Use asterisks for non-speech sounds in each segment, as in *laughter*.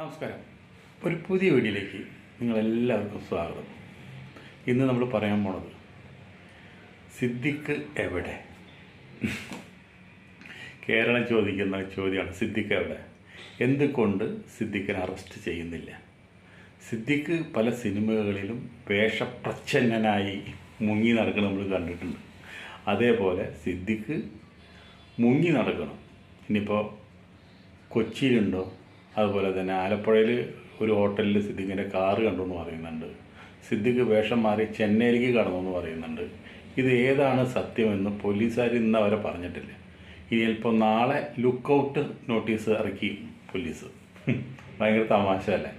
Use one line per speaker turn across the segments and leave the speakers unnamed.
നമസ്കാരം. ഒരു പുതിയ വീഡിയോയിലേക്ക് നിങ്ങളെല്ലാവർക്കും സ്വാഗതം. ഇന്ന് നമ്മൾ പറയാൻ പോണത് സിദ്ദിഖ് എവിടെ? കേരളം ചോദിക്കുന്ന ചോദ്യമാണ് സിദ്ദിഖ് എവിടെ? എന്തുകൊണ്ട് സിദ്ദിഖിനെ അറസ്റ്റ് ചെയ്യുന്നില്ല? സിദ്ദിഖ് പല സിനിമകളിലും വേഷപ്രച്ഛന്നനായി മുങ്ങി നടക്കണം നമ്മൾ കണ്ടിട്ടുണ്ട്. അതേപോലെ സിദ്ദിഖ് മുങ്ങി നടക്കണം. ഇനിയിപ്പോൾ കൊച്ചിയിലുണ്ടോ? അതുപോലെ തന്നെ ആലപ്പുഴയിൽ ഒരു ഹോട്ടലിൽ സിദ്ദിഖിന്റെ കാറ് കണ്ടു എന്ന് പറയുന്നുണ്ട്. സിദ്ദിഖ് വേഷം മാറി ചെന്നൈയിലേക്ക് കടന്നു എന്ന് പറയുന്നുണ്ട്. ഇത് ഏതാണ് സത്യമെന്ന് പോലീസുകാർ ഇന്ന് അവരെ പറഞ്ഞിട്ടില്ല. ഇനി ചിലപ്പോൾ നാളെ ലുക്കൗട്ട് നോട്ടീസ് ഇറക്കി പോലീസ്. ഭയങ്കര തമാശ അല്ലേ?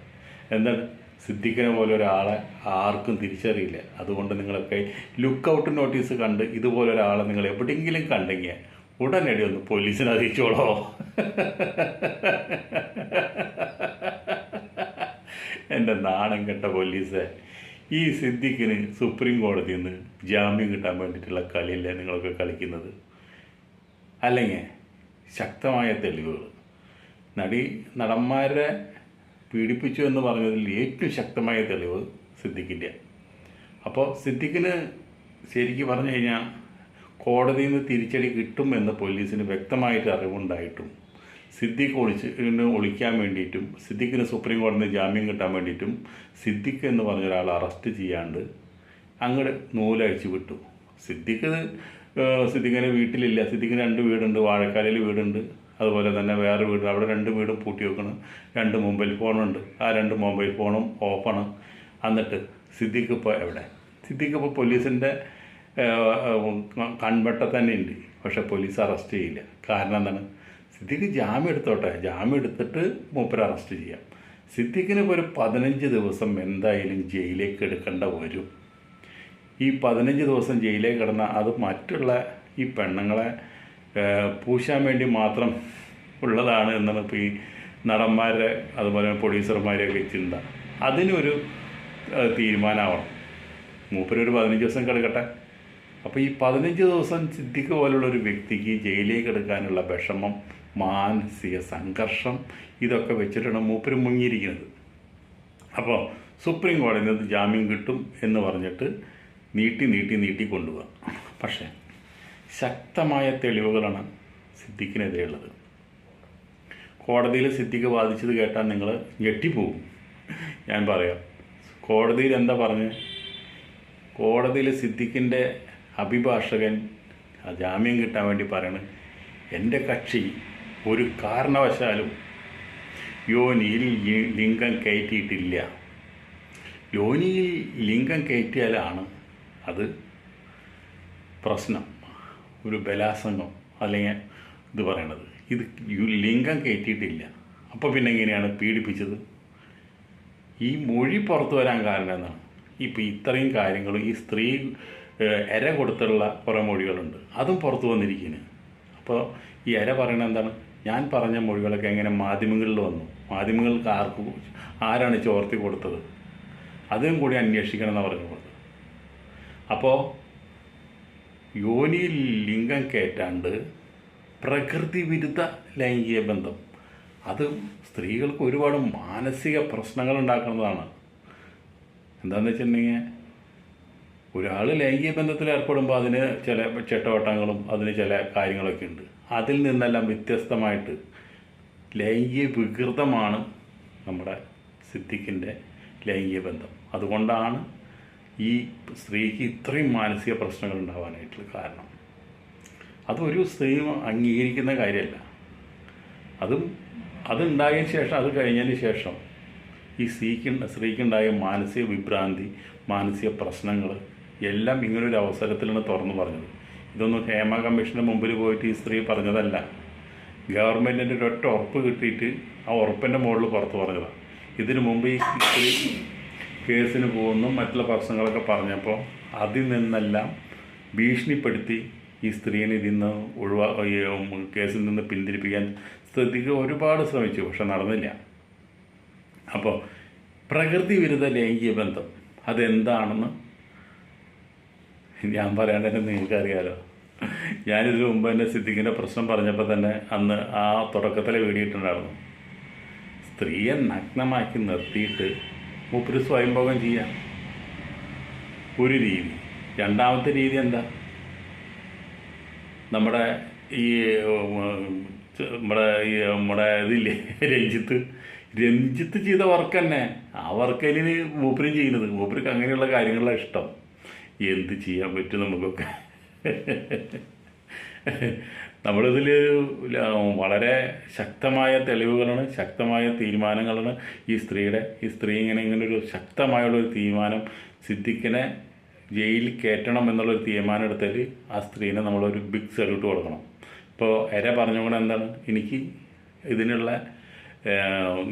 എന്താണ്? സിദ്ദിഖിനെ പോലെ ഒരാളെ ആർക്കും തിരിച്ചറിയില്ല. അതുകൊണ്ട് നിങ്ങളൊക്കെ ലുക്ക് ഔട്ട് നോട്ടീസ് കണ്ട് ഇതുപോലെ ഒരാളെ നിങ്ങൾ എവിടെയെങ്കിലും കണ്ടെങ്കിൽ ഉടനടി ഒന്ന് പോലീസിനെ അറിയിച്ചോളോ. എന്റെ നാണം കെട്ട പോലീസ് ഈ സിദ്ദിഖിന് സുപ്രീം കോടതിയിൽ നിന്ന് ജാമ്യം കിട്ടാൻ വേണ്ടിയിട്ടുള്ള കളിയല്ലേ നിങ്ങളൊക്കെ കളിക്കുന്നത്? അല്ലെങ്കിൽ ശക്തമായ തെളിവുകൾ. നടി നടന്മാരെ പീഡിപ്പിച്ചു എന്ന് പറഞ്ഞതിൽ ഏറ്റവും ശക്തമായ തെളിവ് സിദ്ദിഖിന്റെ അപ്പോൾ സിദ്ദിഖിന് ശരിക്കും പറഞ്ഞു കഴിഞ്ഞാൽ കോടതിയിൽ നിന്ന് തിരിച്ചടി കിട്ടും എന്ന് പോലീസിന് വ്യക്തമായിട്ട് അറിവുണ്ടായിട്ടും സിദ്ദിഖ് ഒളിച്ച് ഒളിക്കാൻ വേണ്ടിയിട്ടും സിദ്ദിഖിന് സുപ്രീം കോടതിയിൽ ജാമ്യം കിട്ടാൻ വേണ്ടിയിട്ടും സിദ്ദിഖ് എന്ന് പറഞ്ഞ ഒരാൾ അറസ്റ്റ് ചെയ്യാണ്ട് അങ്ങോട്ട് നൂലഴിച്ച് വിട്ടു. സിദ്ദിഖ് സിദ്ദിഖിന്റെ വീട്ടിലില്ല. സിദ്ദിഖിന് രണ്ട് വീടുണ്ട് വാഴക്കാലയിൽ വീടുണ്ട്. അതുപോലെ തന്നെ വേറെ വീട് അവിടെ രണ്ട് വീടും പൂട്ടി വെക്കണം. രണ്ട് മൊബൈൽ ഫോണുണ്ട്. ആ രണ്ട് മൊബൈൽ ഫോണും ഓഫാണ്. എന്നിട്ട് സിദ്ദിഖ് ഇപ്പോൾ എവിടെ? സിദ്ദിഖ് ഇപ്പോൾ പോലീസിന്റെ കൺവെട്ട തന്നെ ഉണ്ട്. പക്ഷെ പോലീസ് അറസ്റ്റ് ചെയ്യില്ല. കാരണം എന്താണ്? സിദ്ദിഖ് ജാമ്യം എടുത്തോട്ടെ. ജാമ്യം എടുത്തിട്ട് മൂപ്പര് അറസ്റ്റ് ചെയ്യാം. സിദ്ദിഖിന് ഒരു പതിനഞ്ച് ദിവസം എന്തായാലും ജയിലേക്ക് എടുക്കേണ്ട വരും. ഈ പതിനഞ്ച് ദിവസം ജയിലിലേക്ക് കിടന്ന അത് മറ്റുള്ള ഈ പെണ്ണുങ്ങളെ പൂശാൻ വേണ്ടി മാത്രം ഉള്ളതാണ് എന്നാണ് ഇപ്പോൾ ഈ നടന്മാരുടെ അതുപോലെ പ്രൊഡ്യൂസർമാരെയൊക്കെ ചിന്ത. അതിനൊരു തീരുമാനമാവണം മൂപ്പരൊരു പതിനഞ്ച് ദിവസം കിടക്കട്ടെ. അപ്പോൾ ഈ പതിനഞ്ച് ദിവസം സിദ്ദിഖ് പോലുള്ള ഒരു വ്യക്തിക്ക് ജയിലേക്ക് എടുക്കാനുള്ള വിഷമം മാനസിക സംഘർഷം ഇതൊക്കെ വെച്ചിട്ടാണ് മൂപ്പര് മുങ്ങിയിരിക്കുന്നത്. അപ്പോൾ സുപ്രീം കോടതി നിന്ന് ജാമ്യം കിട്ടും എന്ന് പറഞ്ഞിട്ട് നീട്ടി നീട്ടി നീട്ടി കൊണ്ടുപോകാം പക്ഷേ ശക്തമായ തെളിവുകളാണ് സിദ്ദിഖിനെതിരെയുള്ളത് കോടതിയിൽ സിദ്ദിഖ് വാദിച്ചത് കേട്ടാൽ നിങ്ങൾ ഞെട്ടിപ്പോകും ഞാൻ പറയാം. കോടതിയിൽ എന്താ പറഞ്ഞ്? കോടതിയിൽ സിദ്ദിഖിന്റെ അഭിഭാഷകൻ ജാമ്യം കിട്ടാൻ വേണ്ടി പറയണത് എന്റെ കക്ഷി ഒരു കാരണവശാലും യോനിയിൽ ലിംഗം കയറ്റിയിട്ടില്ല. യോനിയിൽ ലിംഗം കയറ്റിയാലാണ് അത് പ്രശ്നം ഒരു ബലാസംഗം അല്ലെങ്കിൽ ഇത് പറയണത്. ഇത് ലിംഗം കയറ്റിയിട്ടില്ല. അപ്പോൾ പിന്നെ എങ്ങനെയാണ് പീഡിപ്പിച്ചത്? ഈ മൊഴി പുറത്തു വരാൻ കാരണം എന്താണ്? ഇപ്പം ഇത്രയും കാര്യങ്ങളും ഈ സ്ത്രീ എര കൊടുത്തുള്ള കുറേ മൊഴികളുണ്ട്. അതും പുറത്തു വന്നിരിക്കുന്നു അപ്പോൾ ഈ എര പറയുന്നത് എന്താണ്? ഞാൻ പറഞ്ഞ മൊഴികളൊക്കെ എങ്ങനെ മാധ്യമങ്ങളിൽ വന്നു? മാധ്യമങ്ങൾക്ക് ആർക്ക് ആരാണ് ചോർത്തി കൊടുത്തത്? അതും കൂടി അന്വേഷിക്കണം എന്ന് പറഞ്ഞുകൊണ്ട് അപ്പോൾ യോനിയിൽ ലിംഗം കയറ്റാണ്ട് പ്രകൃതി വിരുദ്ധ ലൈംഗിക ബന്ധം. അത് സ്ത്രീകൾക്ക് ഒരുപാട് മാനസിക പ്രശ്നങ്ങൾ ഉണ്ടാക്കുന്നതാണ്. എന്താണെന്ന് വെച്ചിട്ടുണ്ടെങ്കിൽ ഒരാൾ ലൈംഗിക ബന്ധത്തിൽ ഏർപ്പെടുമ്പോൾ അതിന് ചില ചട്ടവട്ടങ്ങളും അതിന് ചില കാര്യങ്ങളൊക്കെ ഉണ്ട്. അതിൽ നിന്നെല്ലാം വ്യത്യസ്തമായിട്ട് ലൈംഗിക വികൃതമാണ് നമ്മുടെ സിദ്ധിക്കിന്റെ ലൈംഗിക ബന്ധം. അതുകൊണ്ടാണ് ഈ സ്ത്രീക്ക് ഇത്രയും മാനസിക പ്രശ്നങ്ങൾ ഉണ്ടാവാനായിട്ടുള്ള കാരണം. അതൊരു സ്ത്രീ അംഗീകരിക്കുന്ന കാര്യമല്ല. അതും അതുണ്ടായതിന് ശേഷം അത് കഴിഞ്ഞതിന് ശേഷം ഈ സ്ത്രീക്ക് സ്ത്രീക്കുണ്ടായ മാനസിക വിഭ്രാന്തി മാനസിക പ്രശ്നങ്ങൾ എല്ലാം ഇങ്ങനൊരു അവസരത്തിലാണ് തുറന്നു പറഞ്ഞത്. ഇതൊന്നും ഹേമ കമ്മീഷന്റെ മുമ്പിൽ പോയിട്ട് ഈ സ്ത്രീ പറഞ്ഞതല്ല. ഗവൺമെന്റിന്റെ ഒരൊറ്റ ഉറപ്പ് കിട്ടിയിട്ട് ആ ഉറപ്പിന്റെ മുകളിൽ പുറത്ത് പറഞ്ഞതാണ് ഇതിനു മുമ്പ് ഈ സ്ത്രീ കേസിന് പോകുന്നു മറ്റുള്ള പ്രശ്നങ്ങളൊക്കെ പറഞ്ഞപ്പോൾ അതിൽ നിന്നെല്ലാം ഭീഷണിപ്പെടുത്തി ഈ സ്ത്രീനെ ഇതിൽ നിന്ന് ഒഴിവാ കേസിൽ നിന്ന് പിന്തിരിപ്പിക്കാൻ സ്ത്രീക്ക് ഒരുപാട് ശ്രമിച്ചു പക്ഷെ നടന്നില്ല. അപ്പോൾ പ്രകൃതി വിരുദ്ധ ലൈംഗിക ബന്ധം അതെന്താണെന്ന് ഞാൻ പറയാണ്ട് തന്നെ നിങ്ങൾക്കറിയാലോ. ഞാനിതിനു മുമ്പ് തന്നെ സിദ്ദിഖിന്റെ പ്രശ്നം പറഞ്ഞപ്പോൾ തന്നെ അന്ന് ആ തുടക്കത്തിലെ വീഡിയോ ഇട്ടുണ്ടായിരുന്നു സ്ത്രീയെ നഗ്നമാക്കി നിർത്തിയിട്ട് മൂപ്പര് സ്വയംഭോഗം ചെയ്യാം. ഒരു രീതി. രണ്ടാമത്തെ രീതി എന്താ? നമ്മുടെ ഈ നമ്മുടെ ഈ നമ്മുടെ ഇതില്ലേ രഞ്ജിത്ത്. രഞ്ജിത്ത് ചെയ്ത വർക്ക് തന്നെ. ആ വർക്കതിന് മൂപ്പരും ചെയ്യുന്നത്. മൂപ്പർക്ക് അങ്ങനെയുള്ള കാര്യങ്ങളാണ് ഇഷ്ടം. എന്ത് ചെയ്യാൻ പറ്റും നമുക്കൊക്കെ? നമ്മളിതിൽ വളരെ ശക്തമായ തെളിവുകളാണ് ശക്തമായ തീരുമാനങ്ങളാണ് ഈ സ്ത്രീയുടെ ഈ സ്ത്രീ ഇങ്ങനെ ഇങ്ങനെ ഒരു ശക്തമായുള്ളൊരു തീരുമാനം സിദ്ദിഖിനെ ജയിലിൽ കയറ്റണം എന്നുള്ളൊരു തീരുമാനം എടുത്താൽ ആ സ്ത്രീനെ നമ്മളൊരു ബിഗ് സല്യൂട്ട് കൊടുക്കണം. ഇപ്പോൾ എര പറഞ്ഞുകൊണ്ട് എന്താണ്? എനിക്ക് ഇതിനുള്ള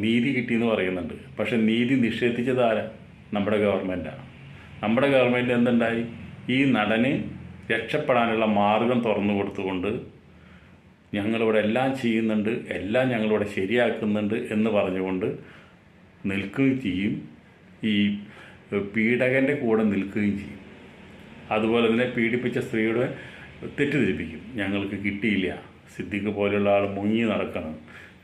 നീതി കിട്ടിയെന്ന് പറയുന്നുണ്ട്. പക്ഷെ നീതി നിഷേധിച്ചത് നമ്മുടെ ഗവൺമെന്റാണ് നമ്മുടെ ഗവൺമെന്റ് എന്തുണ്ടായി? ഈ നടന് രക്ഷപ്പെടാനുള്ള മാർഗം തുറന്നു കൊടുത്തുകൊണ്ട് ഞങ്ങളിവിടെ എല്ലാം ചെയ്യുന്നുണ്ട് എല്ലാം ഞങ്ങളിവിടെ ശരിയാക്കുന്നുണ്ട് എന്ന് പറഞ്ഞുകൊണ്ട് നിൽക്കുകയും ചെയ്യും. ഈ പീഡകന്റെ കൂടെ നിൽക്കുകയും ചെയ്യും. അതുപോലെ തന്നെ പീഡിപ്പിച്ച സ്ത്രീയുടെ തെറ്റിദ്ധരിപ്പിക്കും. ഞങ്ങൾക്ക് കിട്ടിയില്ല. സിദ്ദിഖ് പോലെയുള്ള ആൾ മുങ്ങി നടക്കണം.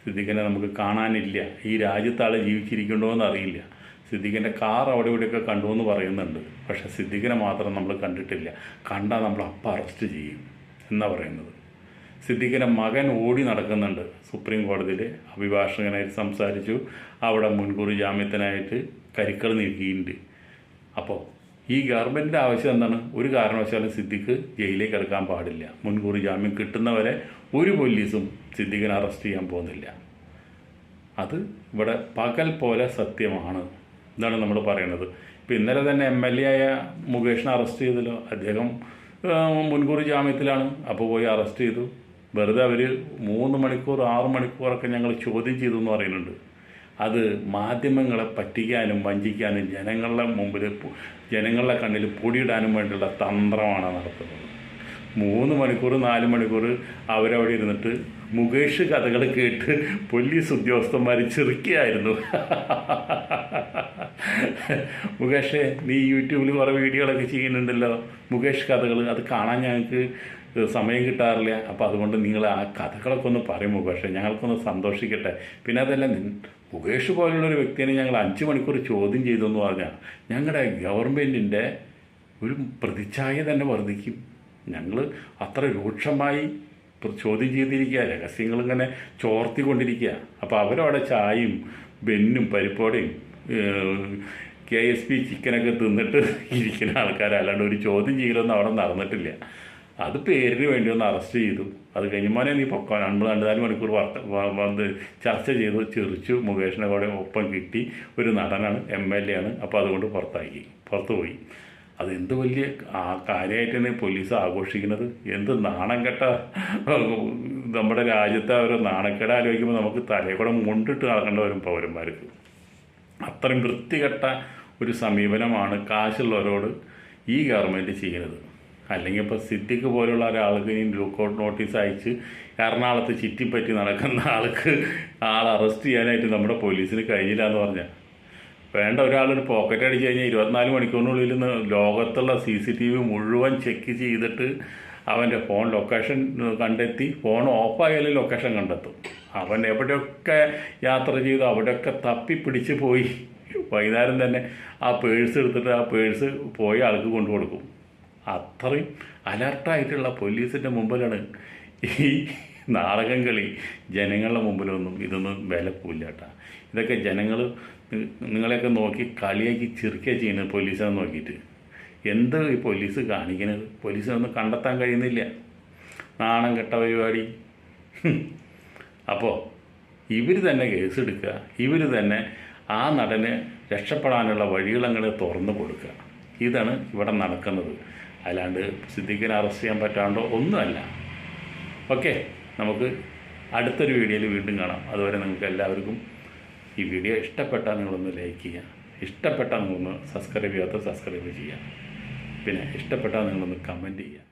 സിദ്ദിഖിനെ നമുക്ക് കാണാനില്ല. ഈ രാജ്യത്താൾ ജീവിച്ചിരിക്കണ്ടോ എന്ന് അറിയില്ല. സിദ്ദിഖിന്റെ കാർ അവിടെ ഇവിടെയൊക്കെ കണ്ടു എന്ന് പറയുന്നുണ്ട്. പക്ഷെ സിദ്ദീഖിനെ മാത്രം നമ്മൾ കണ്ടിട്ടില്ല. കണ്ടാൽ നമ്മൾ അപ്പം അറസ്റ്റ് ചെയ്യും എന്നാണ് പറയുന്നത്. സിദ്ദീഖിന്റെ മകൻ ഓടി നടക്കുന്നുണ്ട്. സുപ്രീം കോടതിയിൽ അഭിഭാഷകനായിട്ട് സംസാരിച്ചു. അവിടെ മുൻകൂർ ജാമ്യത്തിനായിട്ട് കരിക്കൾ നീക്കിയിട്ടുണ്ട്. അപ്പോൾ ഈ ഗവൺമെന്റിന്റെ ആവശ്യം എന്താണ്? ഒരു കാരണവശാലും സിദ്ദിഖ് ജയിലിലേക്ക് എടുക്കാൻ പാടില്ല. മുൻകൂർ ജാമ്യം കിട്ടുന്നവരെ ഒരു പോലീസും സിദ്ദിഖിനെ അറസ്റ്റ് ചെയ്യാൻ പോകുന്നില്ല. അത് ഇവിടെ പകൽ പോലെ സത്യമാണ്. ഇതാണ് നമ്മൾ പറയുന്നത്. ഇപ്പം ഇന്നലെ തന്നെ എം എൽ എ ആയ മുകേഷിനെ അറസ്റ്റ് ചെയ്തല്ലോ. അദ്ദേഹം മുൻകൂർ ജാമ്യത്തിലാണ്. അപ്പോൾ പോയി അറസ്റ്റ് ചെയ്തു. വെറുതെ അവർ മൂന്ന് മണിക്കൂർ ആറ് മണിക്കൂറൊക്കെ ഞങ്ങൾ ചോദ്യം ചെയ്തു എന്ന് പറയുന്നുണ്ട്. അത് മാധ്യമങ്ങളെ പറ്റിക്കാനും വഞ്ചിക്കാനും ജനങ്ങളുടെ മുമ്പിൽ ജനങ്ങളുടെ കണ്ണിൽ പൊടിയിടാനും വേണ്ടിയുള്ള തന്ത്രമാണ് നടത്തുന്നത്. മൂന്ന് മണിക്കൂർ നാല് മണിക്കൂർ അവരവിടെ ഇരുന്നിട്ട് മുകേഷ് കഥകൾ കേട്ട് പോലീസ് ഉദ്യോഗസ്ഥന്മാർ ചിരിക്കുകയായിരുന്നു *laughs* മുകേഷേ നീ യൂട്യൂബിൽ കുറേ വീഡിയോകളൊക്കെ ചെയ്യുന്നുണ്ടല്ലോ. മുകേഷ് കഥകൾ അത് കാണാൻ ഞങ്ങൾക്ക് സമയം കിട്ടാറില്ല. അപ്പോൾ അതുകൊണ്ട് നിങ്ങൾ ആ കഥകളൊക്കെ ഒന്ന് പറയും മുകേഷ്. ഞങ്ങൾക്കൊന്ന് സന്തോഷിക്കട്ടെ. പിന്നെ അതല്ല മുകേഷ് പോലുള്ളൊരു വ്യക്തിനെ ഞങ്ങൾ അഞ്ച് മണിക്കൂർ ചോദ്യം ചെയ്തു എന്ന് പറഞ്ഞാൽ ഞങ്ങളുടെ ഗവൺമെന്റിന്റെ ഒരു പ്രതിച്ഛായ തന്നെ വർദ്ധിക്കും. ഞങ്ങൾ അത്ര രൂക്ഷമായി ചോദ്യം ചെയ്തിരിക്കുക രഹസ്യങ്ങൾ ഇങ്ങനെ ചോർത്തിക്കൊണ്ടിരിക്കുക അപ്പോൾ അവരവിടെ ചായയും ബെന്നും പരിപ്പോടെയും കെ എസ് പി ചിക്കനൊക്കെ തിന്നിട്ട് ഇരിക്കുന്ന ആൾക്കാരല്ലാണ്ട് ഒരു ചോദ്യം ചെയ്യലൊന്നും അവിടെ നടന്നിട്ടില്ല. അത് പേരിന് വേണ്ടി ഒന്ന് അറസ്റ്റ് ചെയ്തു. അത് കഴിഞ്ഞുമാനെ നീ പൊക്കോ. അൻപത് നാല് മണിക്കൂർ വർത്ത വന്ന് ചർച്ച ചെയ്തു ചെറിച്ചു മുകേഷിനെ കൂടെ ഒപ്പം കിട്ടി. ഒരു നടനാണ് എം എൽ എ ആണ്. അപ്പോൾ അതുകൊണ്ട് പുറത്താക്കി പുറത്തു പോയി. അത് എന്ത് വലിയ ആ കാര്യമായിട്ടാണ് പോലീസ് ആഘോഷിക്കുന്നത്? എന്ത് നാണം കെട്ട നമ്മുടെ രാജ്യത്തെ ഒരു നാണക്കേട് ആലോചിക്കുമ്പോൾ നമുക്ക് തലയെ കൂടെ മുണ്ടിട്ട് നടക്കേണ്ട വരും പൗരന്മാർക്ക്. അത്രയും വൃത്തികെട്ട ഒരു സമീപനമാണ് കാശുള്ളവരോട് ഈ ഗവൺമെന്റ് ചെയ്യുന്നത്. അല്ലെങ്കിൽ ഇപ്പോൾ സിദ്ദിഖ് പോലുള്ള ഒരാൾക്ക് ഇനി ലുക്കൗട്ട് നോട്ടീസ് അയച്ച് എറണാകുളത്ത് ചുറ്റിപ്പറ്റി നടക്കുന്ന ആൾക്ക് ആൾ അറസ്റ്റ് ചെയ്യാനായിട്ട് നമ്മുടെ പോലീസിന് കഴിഞ്ഞില്ല എന്ന് പറഞ്ഞാൽ വേണ്ട ഒരാളൊരു പോക്കറ്റ് അടിച്ച് കഴിഞ്ഞാൽ ഇരുപത്തിനാല് മണിക്കൂറിനുള്ളിൽ നിന്ന് ലോകത്തുള്ള സി സി ടി വി മുഴുവൻ ചെക്ക് ചെയ്തിട്ട് അവന്റെ ഫോൺ ലൊക്കേഷൻ കണ്ടെത്തി ഫോൺ ഓഫായാലും ലൊക്കേഷൻ കണ്ടെത്തും. അവൻ എവിടെയൊക്കെ യാത്ര ചെയ്തു അവിടെയൊക്കെ തപ്പി പിടിച്ച് പോയി. വൈകുന്നേരം തന്നെ ആ പേഴ്സ് എടുത്തിട്ട് ആ പേഴ്സ് പോയ ആൾക്ക് കൊണ്ടു കൊടുക്കും. അത്രയും അലർട്ടായിട്ടുള്ള പോലീസിന്റെ മുമ്പിലാണ് ഈ നാടകം കളി. ജനങ്ങളുടെ മുമ്പിലൊന്നും ഇതൊന്നും വിലപ്പില്ല കേട്ടാ. ഇതൊക്കെ ജനങ്ങൾ നിങ്ങളെയൊക്കെ നോക്കി കളിയാക്കി ചിരിക്കുക ചെയ്യുന്നത് പോലീസിനെ നോക്കിയിട്ട്. എന്ത് ഈ പോലീസ് കാണിക്കുന്നത് പോലീസിനൊന്നും കണ്ടെത്താൻ കഴിയുന്നില്ല. നാണം കെട്ട പരിപാടി. അപ്പോൾ ഇവർ തന്നെ കേസെടുക്കുക ഇവർ തന്നെ ആ നടന് രക്ഷപ്പെടാനുള്ള വഴികളങ്ങനെ തുറന്നു കൊടുക്കുക. ഇതാണ് ഇവിടെ നടക്കുന്നത്. അല്ലാണ്ട് സിദ്ദിഖിനെ അറസ്റ്റ് ചെയ്യാൻ പറ്റാണ്ടോ ഒന്നുമല്ല. ഓക്കെ നമുക്ക് അടുത്തൊരു വീഡിയോയിൽ വീണ്ടും കാണാം. അതുവരെ നിങ്ങൾക്ക് എല്ലാവർക്കും ഈ വീഡിയോ ഇഷ്ടപ്പെട്ടാൽ നിങ്ങളൊന്ന് ലൈക്ക് ചെയ്യുക. ഇഷ്ടപ്പെട്ടാൽ നിങ്ങളൊന്ന് സബ്സ്ക്രൈബ് ചെയ്യാത്ത സബ്സ്ക്രൈബ് ചെയ്യുക. പിന്നെ ഇഷ്ടപ്പെട്ടാൽ നിങ്ങളൊന്ന് കമന്റ് ചെയ്യുക.